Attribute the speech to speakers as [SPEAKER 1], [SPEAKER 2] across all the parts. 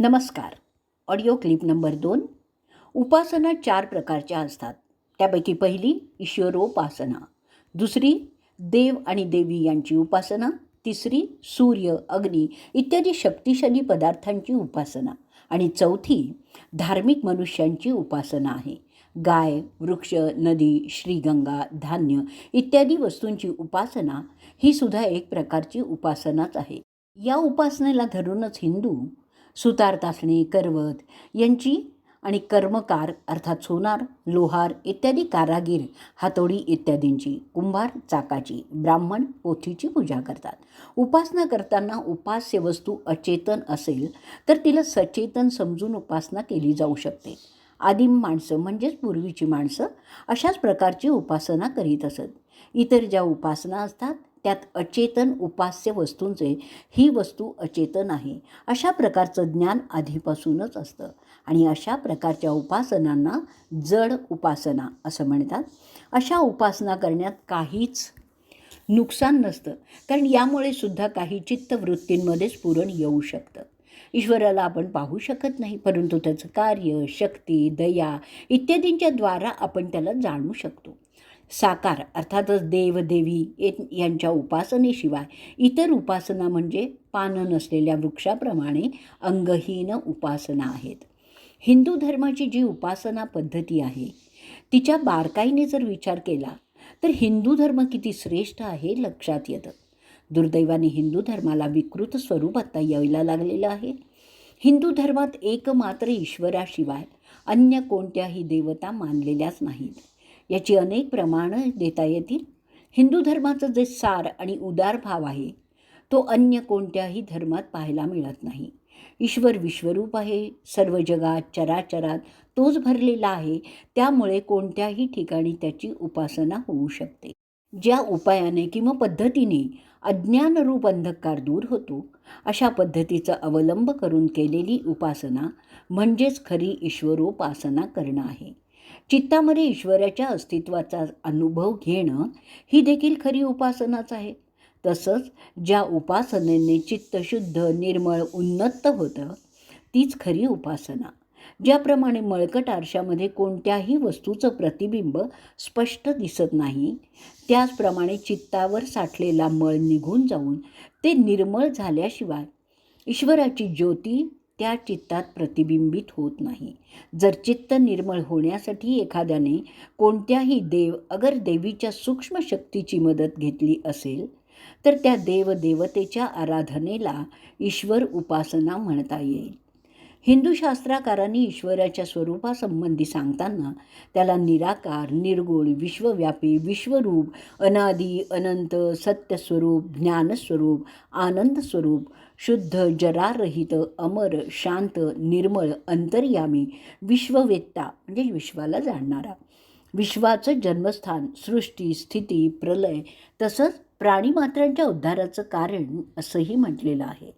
[SPEAKER 1] नमस्कार. Audio clip number दोन. उपासना चार प्रकारच्या असतात. त्यापैकी पहिली ईश्वरोपासना. दुसरी देव आणि देवी यांची उपासना. तिसरी सूर्य अग्नी इत्यादी शक्तिशाली पदार्थांची उपासना. आणि चौथी धार्मिक मनुष्यांची उपासना आहे. गाय वृक्ष नदी श्रीगंगा धान्य इत्यादी वस्तूंची उपासना ही सुद्धा एक प्रकारची उपासनाच आहे. या उपासनेला धरूनच हिंदू सुतार तासणे करवत यांची आणि कर्मकार अर्थात सोनार लोहार इत्यादी कारागीर हातोडी इत्यादींची कुंभार चाकाची ब्राह्मण पोथीची पूजा करतात. उपासना करताना उपास्य वस्तू अचेतन असेल तर तिला सचेतन समजून उपासना केली जाऊ शकते. आदिम माणसं म्हणजेच पूर्वीची माणसं अशाच प्रकारची उपासना करीत असत. इतर ज्या उपासना असतात त्यात अचेतन उपास्य वस्तूंचे ही वस्तू अचेतन आहे. अशा प्रकारचं ज्ञान आधीपासूनच असतं. आणि अशा प्रकारच्या उपासनांना जड उपासना असं म्हणतात. अशा उपासना करण्यात काहीच नुकसान नसतं. कारण यामुळे सुद्धा काही चित्तवृत्तींमध्ये स्फुरण येऊ शकतं. ईश्वराला आपण पाहू शकत नाही. परंतु त्याचं कार्य शक्ती दया इत्यादींच्या द्वारा आपण त्याला जाणू शकतो. साकार अर्थातच देवदेवी यांच्या उपासनेशिवाय. इतर उपासना म्हणजे पानं नसलेल्या वृक्षाप्रमाणे अंगहीन उपासना आहेत. हिंदू धर्माची जी उपासना पद्धती आहे तिच्या बारकाईने जर विचार केला तर हिंदू धर्म किती श्रेष्ठ आहे लक्षात येतं. दुर्दैवाने हिंदू धर्माला विकृत स्वरूप आता यायला लागलेलं आहे. हिंदू धर्मात एकमात्र ईश्वराशिवाय अन्य कोणत्याही देवता मानलेल्याच नाहीत. याची अनेक प्रमाणं देता येतील. हिंदू धर्माचं जे सार आणि उदार भाव आहे तो अन्य कोणत्याही धर्मात पाहायला मिळत नाही. ईश्वर विश्वरूप आहे सर्व जगात चराचरात तोच भरलेला आहे त्यामुळे कोणत्याही ठिकाणी त्याची उपासना होऊ शकते. ज्या उपायाने किंवा पद्धतीने अज्ञानरूप अंधकार दूर होतो अशा पद्धतीचा अवलंब करून केलेली उपासना म्हणजेच खरी ईश्वरोपासना करणं आहे. चित्तामध्ये ईश्वराच्या अस्तित्वाचा अनुभव घेणं ही देखील खरी उपासनाच आहे. तसंच ज्या उपासनेने चित्त शुद्ध निर्मळ उन्नत होतं तीच खरी उपासना. ज्याप्रमाणे मळकट आरशामध्ये कोणत्याही वस्तूचं प्रतिबिंब स्पष्ट दिसत नाही त्याचप्रमाणे चित्तावर साठलेला मळ निघून जाऊन ते निर्मळ झाल्याशिवाय ईश्वराची ज्योती त्या चित्तात प्रतिबिंबित होत नाही. जर चित्त निर्मळ होण्यासाठी एखाद्याने कोणत्याही देव अगर देवीच्या सूक्ष्म शक्तीची मदत घेतली असेल तर त्या देवदेवतेच्या आराधनेला ईश्वर उपासना म्हणता येईल. हिंदू शास्त्राकारांनी ईश्वराच्या स्वरूपासंबंधी सांगताना त्याला निराकार निर्गुण विश्वव्यापी विश्वरूप अनादी अनंत सत्यस्वरूप ज्ञानस्वरूप आनंदस्वरूप शुद्ध जरारहित अमर शांत निर्मळ अंतर्यामी विश्ववेत्ता म्हणजे विश्वाला जाणणारा. विश्वाचं जन्मस्थान सृष्टी स्थिती प्रलय तसंच प्राणीमात्रांच्या उद्धाराचं कारण असंही म्हटलेलं आहे.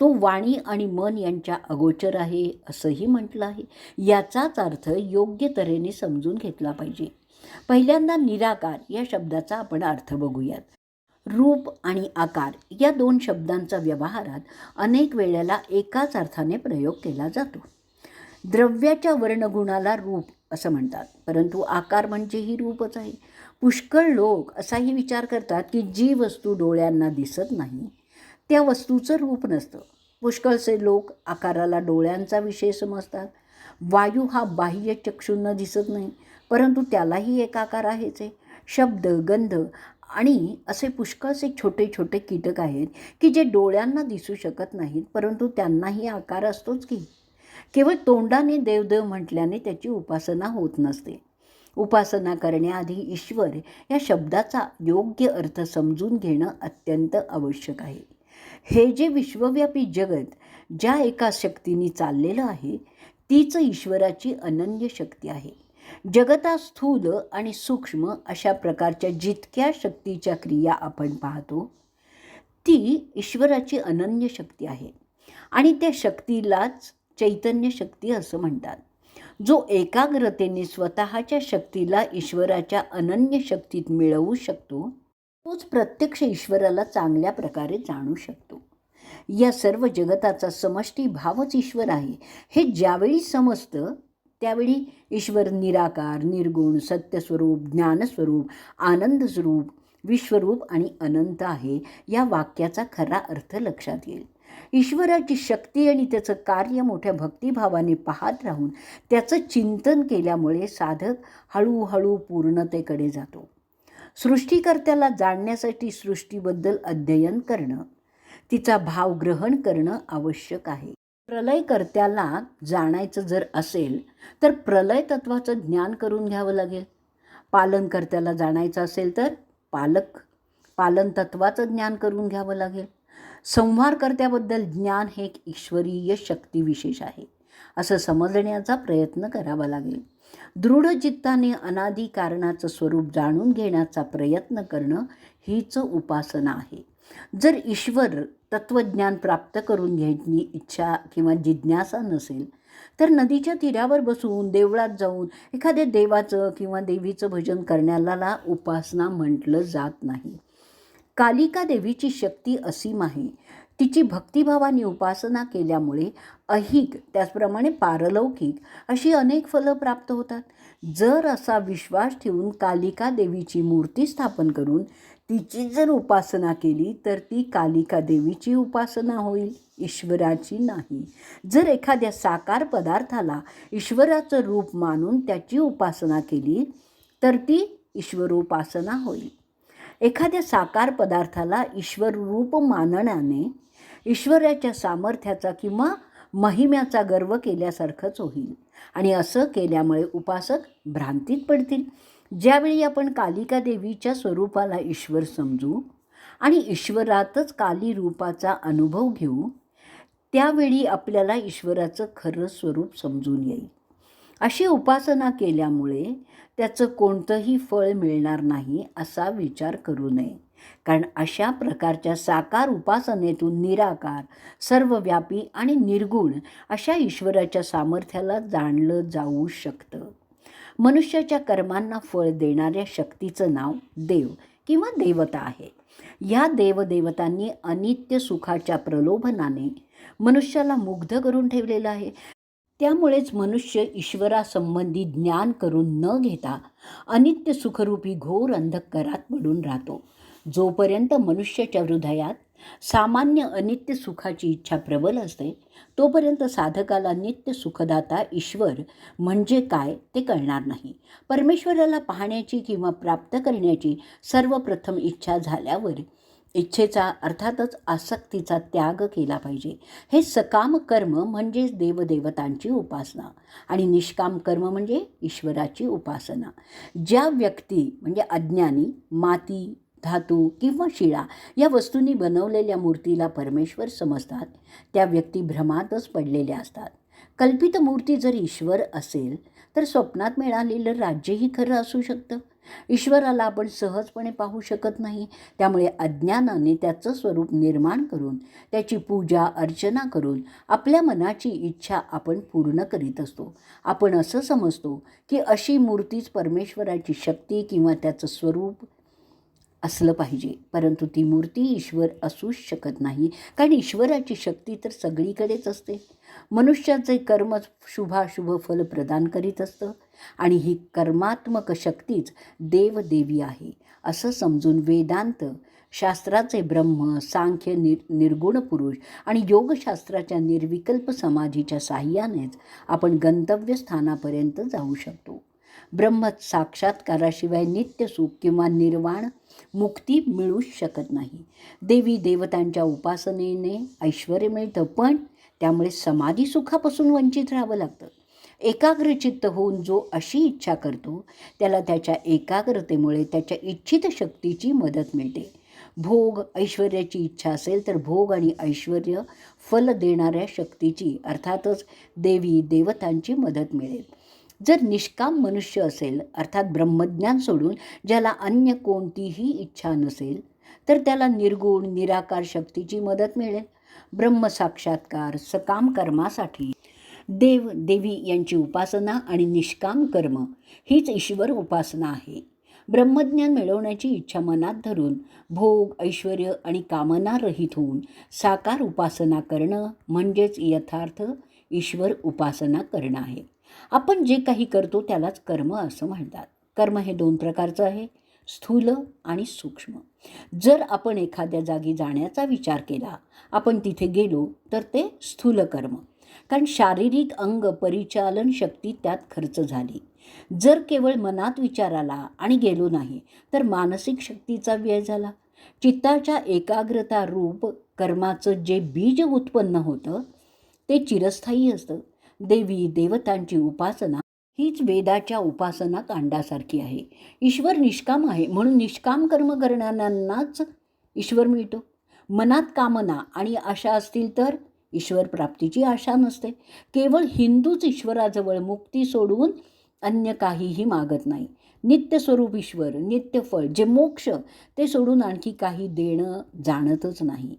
[SPEAKER 1] तो वाणी आणि मन यांच्या अगोचर आहे असंही म्हटलं आहे. याचाच अर्थ योग्य तऱ्हेने समजून घेतला पाहिजे. पहिल्यांदा निराकार या शब्दाचा आपण अर्थ बघूयात. रूप आणि आकार या दोन शब्दांचा व्यवहारात अनेक वेळेला एकाच अर्थाने प्रयोग केला जातो. द्रव्याच्या वर्णगुणाला रूप असं म्हणतात परंतु आकार म्हणजेही रूपच आहे. पुष्कळ लोक असाही विचार करतात की जी वस्तू डोळ्यांना दिसत नाही त्या वस्तूचं रूप नसतं. पुष्कळसे लोक आकाराला डोळ्यांचा विषय समजतात. वायू हा बाह्य चक्षूंना दिसत नाही परंतु त्यालाही एक आकार आहेच आहे. शब्द गंध आणि असे पुष्कळसे छोटे छोटे कीटक आहेत की जे डोळ्यांना दिसू शकत नाहीत परंतु त्यांनाही आकार असतोच की. केवळ तोंडाने देवदेव म्हटल्याने त्याची उपासना होत नसते. उपासना करण्याआधी ईश्वर या शब्दाचा योग्य अर्थ समजून घेणं अत्यंत आवश्यक आहे. हे जे विश्वव्यापी जगत ज्या एका शक्तीने चाललेलं आहे तीच ईश्वराची अनन्य शक्ती आहे. जगता स्थूल आणि सूक्ष्म अशा प्रकारच्या जितक्या शक्तीच्या क्रिया आपण पाहतो ती ईश्वराची अनन्य शक्ती आहे. आणि त्या शक्तीलाच चैतन्य शक्ती असं म्हणतात. जो एकाग्रतेने स्वतःच्या शक्तीला ईश्वराच्या अनन्य शक्तीत मिळवू शकतो तोच प्रत्यक्ष ईश्वराला चांगल्या प्रकारे जाणू शकतो. या सर्व जगताचा समष्टी भावच ईश्वर आहे. हे ज्यावेळी समजतं त्यावेळी ईश्वर निराकार निर्गुण सत्यस्वरूप ज्ञानस्वरूप आनंदस्वरूप विश्वरूप आणि अनंत आहे या वाक्याचा खरा अर्थ लक्षात येईल. ईश्वराची शक्ती आणि त्याचं कार्य मोठ्या भक्तिभावाने पाहत राहून त्याचं चिंतन केल्यामुळे साधक हळूहळू पूर्णतेकडे जातो. सृष्टीकर्त्याला जाणण्यासाठी सृष्टीबद्दल अध्ययन करणं तिचा भाव ग्रहण करणं आवश्यक आहे. प्रलयकर्त्याला जाणायचं जर असेल तर प्रलय तत्वाचं ज्ञान करून घ्यावं लागेल. पालनकर्त्याला जाणायचं असेल तर पालक पालन तत्वाचं ज्ञान करून घ्यावं लागेल. संहारकर्त्याबद्दल ज्ञान हे एक ईश्वरीय शक्तिविशेष आहे असं समजण्याचा प्रयत्न करावा लागेल. दृढ चित्ताने अनादी कारणाचं स्वरूप जाणून घेण्याचा प्रयत्न करणं हीच उपासना आहे. जर ईश्वर तत्त्वज्ञान प्राप्त करून घ्यायची इच्छा किंवा जिज्ञासा नसेल तर नदीच्या तीरावर बसून देवळात जाऊन एखाद्या देवाचं किंवा देवीचं भजन करण्याला उपासना म्हटलं जात नाही. कालिका देवीची शक्ती असीम आहे. तिची भक्तिभावाने उपासना केल्यामुळे अहिक त्याचप्रमाणे पारलौकिक अशी अनेक फलं प्राप्त होतात. जर असा विश्वास ठेवून कालिका देवीची मूर्ती स्थापन करून तिची जर उपासना केली तर ती कालिका देवीची उपासना होईल ईश्वराची नाही. जर एखाद्या साकार पदार्थाला ईश्वराचं रूप मानून त्याची उपासना केली तर ती ईश्वरोपासना होईल. एखाद्या साकार पदार्थाला ईश्वर रूप मानण्याने ईश्वराच्या सामर्थ्याचा किंवा महिम्याचा गर्व केल्यासारखंच होईल. आणि असं केल्यामुळे उपासक भ्रांतीत पडतील. ज्यावेळी आपण कालिका देवीच्या स्वरूपाला ईश्वर समजू आणि ईश्वरातच काली रूपाचा अनुभव घेऊ त्यावेळी आपल्याला ईश्वराचं खरं स्वरूप समजून येईल. अशी उपासना केल्यामुळे त्याचं कोणतंही फळ मिळणार नाही असा विचार करू नये. कारण अशा प्रकारच्या साकार उपासनेतून निराकार सर्वव्यापी आणि निर्गुण अशा ईश्वराच्या सामर्थ्याला जाणलं जाऊ शकतं. मनुष्याच्या कर्मांना फळ देणाऱ्या शक्तीचं नाव देव किंवा देवता आहे. या देवदेवतांनी अनित्य सुखाच्या प्रलोभनाने मनुष्याला मुग्ध करून ठेवलेलं आहे. त्यामुळेच मनुष्य ईश्वरासंबंधी ज्ञान करून न घेता अनित्य सुखरूपी घोर अंधकारात पडून राहतो. जोपर्यंत मनुष्याच्या हृदयात सामान्य अनित्य सुखाची इच्छा प्रबल असते तोपर्यंत साधकाला नित्य सुखदाता ईश्वर म्हणजे काय ते कळणार नाही. परमेश्वराला पाहण्याची किंवा प्राप्त करण्याची सर्वप्रथम इच्छा झाल्यावर इच्छेचा अर्थातच आसक्तीचा त्याग केला पाहिजे. हे सकाम कर्म म्हणजेच देवदेवतांची उपासना आणि निष्काम कर्म म्हणजे ईश्वराची उपासना. ज्या व्यक्ती म्हणजे अज्ञानी माती धातू किंवा शिळा या वस्तूंनी बनवलेल्या मूर्तीला परमेश्वर समजतात. त्या व्यक्ती भ्रमातच पडलेल्या असतात. कल्पित मूर्ती जर ईश्वर असेल तर स्वप्नात मिळालेलं राज्यही खरं असू शकतं. ईश्वराला आपण सहजपणे पाहू शकत नाही. त्यामुळे अज्ञानाने त्याचं स्वरूप निर्माण करून त्याची पूजा अर्चना करून आपल्या मनाची इच्छा आपण पूर्ण करीत असतो. आपण असं समजतो की अशी मूर्तीच परमेश्वराची शक्ती किंवा त्याचं स्वरूप असलं पाहिजे. परंतु ती मूर्ती ईश्वर असूच शकत नाही. कारण ईश्वराची शक्ती तर सगळीकडेच असते. मनुष्याचे कर्मच शुभाशुभ फल प्रदान करीत असतं. आणि ही कर्मात्मक शक्तीच देवदेवी आहे. असं समजून वेदांत शास्त्राचे ब्रह्म सांख्य निर निर्गुण पुरुष आणि योगशास्त्राच्या निर्विकल्प समाधीच्या साह्यानेच आपण गंतव्यस्थानापर्यंत जाऊ शकतो. ब्रह्म साक्षात्काराशिवाय नित्य सुख किंवा निर्वाण मुक्ती मिळूच शकत नाही. देवी देवतांच्या उपासनेने ऐश्वर मिळतं पण त्यामुळे समाधी सुखापासून वंचित राहावं लागतं. एकाग्रचित्त होऊन जो अशी इच्छा करतो त्याला त्याच्या एकाग्रतेमुळे त्याच्या इच्छित शक्तीची मदत मिळते. भोग ऐश्वर्याची इच्छा असेल तर भोग आणि ऐश्वर फल देणाऱ्या शक्तीची अर्थातच देवी देवतांची मदत मिळेल. जर निष्काम मनुष्य असेल अर्थात ब्रह्मज्ञान सोडून ज्याला अन्य कोणतीही इच्छा नसेल तर त्याला निर्गुण निराकार शक्तीची मदत मिळेल. ब्रह्मसाक्षात्कार सकाम कर्मासाठी. देव देवी यांची उपासना आणि निष्काम कर्म हीच ईश्वर उपासना आहे. ब्रह्मज्ञान मिळवण्याची इच्छा मनात धरून भोग ऐश्वर आणि कामना रहित होऊन साकार उपासना करणं म्हणजेच यथार्थ ईश्वर उपासना करणं आहे. आपण जे काही करतो त्यालाच कर्म असं म्हणतात. कर्म हे दोन प्रकारचं आहे स्थूल आणि सूक्ष्म. जर आपण एखाद्या जागी जाण्याचा विचार केला आपण तिथे गेलो तर ते स्थूल कर्म. कारण शारीरिक अंग परिचालन शक्ती त्यात खर्च झाली. जर केवळ मनात विचार आला आणि गेलो नाही तर मानसिक शक्तीचा व्यय झाला. चित्ताच्या एकाग्रता रूप कर्माचं जे बीज उत्पन्न होतं ते चिरस्थायी असतं. देवी देवतांची उपासना हीच वेदाच्या उपासना कांडासारखी आहे. ईश्वर निष्काम आहे म्हणून निष्काम कर्म करणाऱ्यांनाच ईश्वर मिळतो. मनात कामना आणि आशा असतील तर ईश्वर प्राप्तीची आशा नसते. केवळ हिंदूच ईश्वराजवळ मुक्ती सोडून अन्य काहीही मागत नाही. नित्यस्वरूप ईश्वर नित्यफळ जे मोक्ष ते सोडून आणखी काही देणं जाणतच नाही.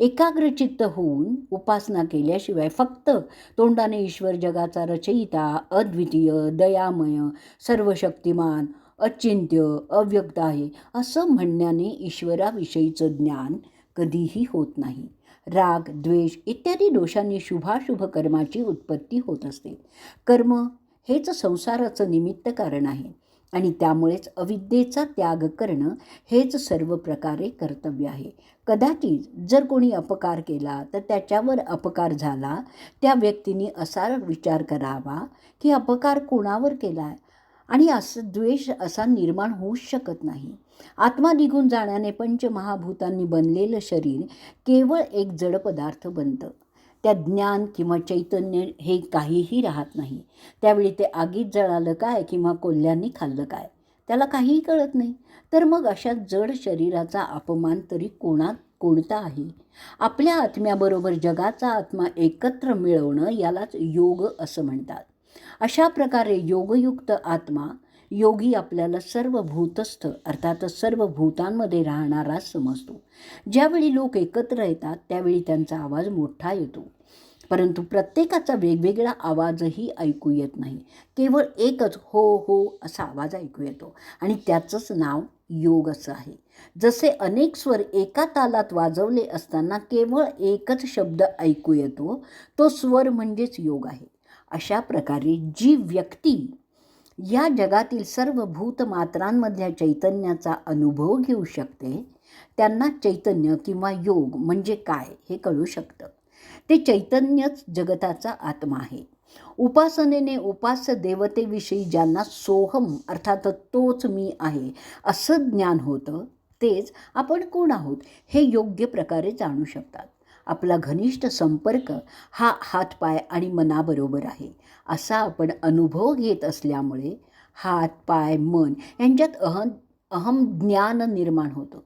[SPEAKER 1] एकाग्रचित्त होऊन उपासना केल्याशिवाय फक्त तोंडाने ईश्वर जगाचा रचयिता अद्वितीय दयामय सर्वशक्तिमान अचिंत्य अव्यक्त आहे असं म्हणण्याने ईश्वराविषयीचं ज्ञान कधीही होत नाही. राग द्वेष इत्यादी दोषांनी शुभाशुभ कर्माची उत्पत्ती होत असते. कर्म हेच संसाराचं निमित्त कारण आहे. आणि त्यामुळेच अविद्येचा त्याग करणं हेच सर्व प्रकारे कर्तव्य आहे. कदाचित जर कोणी अपकार केला तर त्याच्यावर अपकार झाला त्या व्यक्तीने असा विचार करावा की अपकार कोणावर केला? आहे आणि असं द्वेष असा निर्माण होऊच शकत नाही. आत्मा निघून जाण्याने पंचमहाभूतांनी बनलेलं शरीर केवळ एक जड पदार्थ बनतं. त्या ज्ञान किंवा चैतन्य हे काहीही राहत नाही. त्यावेळी ते आगीत जळालं काय किंवा कोल्ह्यांनी खाल्लं काय? त्याला काहीही कळत नाही. तर मग अशा जड शरीराचा अपमान तरी कोणात कोणता आहे? आपल्या आत्म्याबरोबर जगाचा आत्मा एकत्र मिळवणं यालाच योग असं म्हणतात. अशा प्रकारे योगयुक्त आत्मा योगी आपल्याला सर्व भूतस्थ अर्थात सर्व भूतांमध्ये राहणारा समजतो. ज्यावेळी लोक एकत्र येतात त्यावेळी त्यांचा आवाज मोठा येतो. परंतु प्रत्येकाचा वेगवेगळा आवाजही ऐकू येत नाही. केवळ एकच हो हो असा आवाज ऐकू येतो. आणि त्याचंच नाव योग असं आहे. जसे अनेक स्वर एका तालात वाजवले असताना केवळ एकच शब्द ऐकू येतो तो स्वर म्हणजेच योग आहे. अशा प्रकारे जी व्यक्ती या जगातील सर्व भूतमात्रांमधल्या चैतन्याचा अनुभव घेऊ शकते. त्यांना चैतन्य किंवा योग म्हणजे काय हे कळू शकतं. ते चैतन्यच जगताचा आत्मा आहे. उपासनेने उपास्य देवतेविषयी ज्यांना सोहम अर्थात तोच मी आहे असं ज्ञान होतं तेच आपण कोण आहोत हे योग्य प्रकारे जाणू शकतात. आपला घनिष्ठ संपर्क हा हातपाय आणि मनाबरोबर आहे. असा आपण अनुभव घेत असल्यामुळे हात पाय मन यांच्यात अहम अहम ज्ञान निर्माण होतं.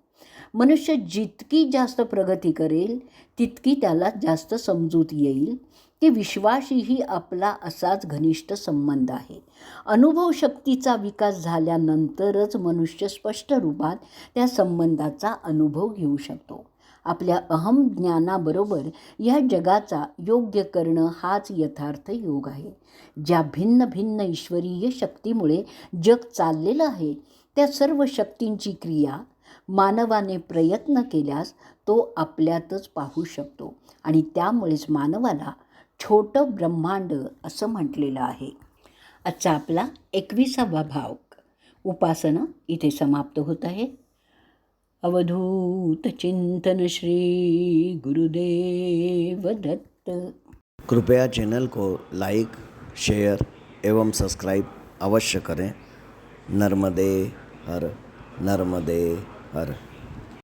[SPEAKER 1] मनुष्य जितकी जास्त प्रगती करेल तितकी त्याला जास्त समजूत येईल. की विश्वाशीही आपला असाच घनिष्ठ संबंध आहे. अनुभवशक्तीचा विकास झाल्यानंतरच मनुष्य स्पष्ट रूपात त्या संबंधाचा अनुभव घेऊ शकतो. आपल्या अहम ज्ञानाबरोबर या जगाचा योग्य करणं हाच यथार्थ योग आहे. ज्या भिन्न भिन्न ईश्वरीय शक्तीमुळे जग चाललेलं आहे त्या सर्व शक्तींची क्रिया मानवाने प्रयत्न केल्यास तो आपल्यातच पाहू शकतो आणि त्यामुळेच मानवाला छोटं ब्रह्मांड असं म्हटलेलं आहे. आजचा आपला एकविसावा भाव उपासना इथे समाप्त होत आहे. अवधूत चिंतन श्री गुरुदेव दत्त।
[SPEAKER 2] कृपया चैनल को लाइक, शेयर एवं सब्सक्राइब अवश्य करें। नर्मदे हर नर्मदे हर।